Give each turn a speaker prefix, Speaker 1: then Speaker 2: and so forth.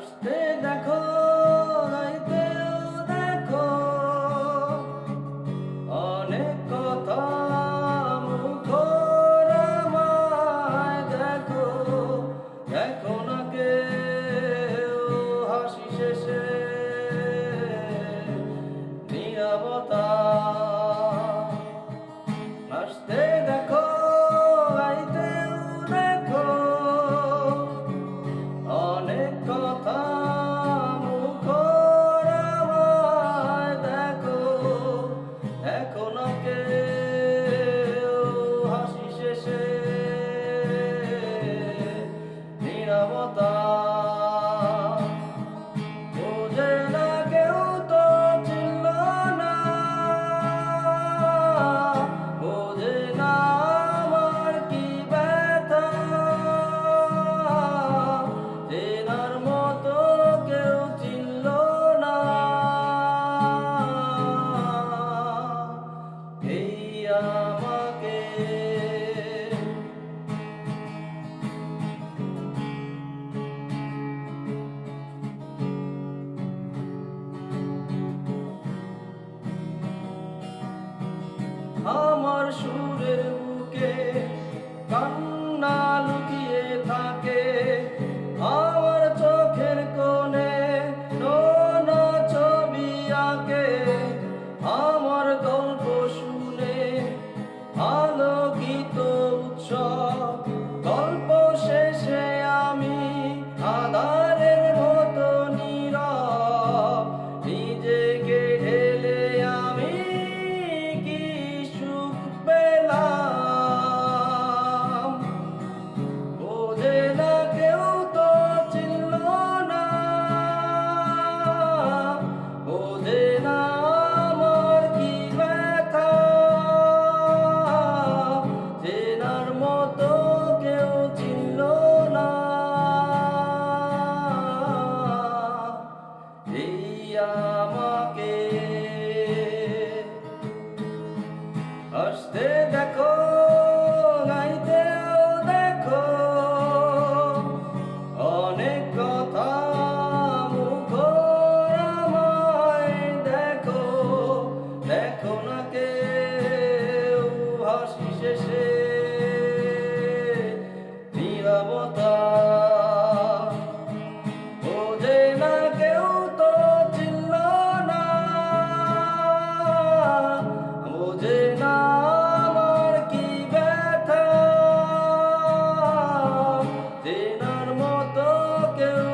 Speaker 1: আসতে দেখো। অনেক কথা সুরে বুকে কান্না লুকিয়ে থাকে। আমার চোখের কোণে নোনা ছবি আঁকে। আমার গল্প শুনে আলোকিত উৎসব, গল্প এই আমাকে। আসতে দেখো more broken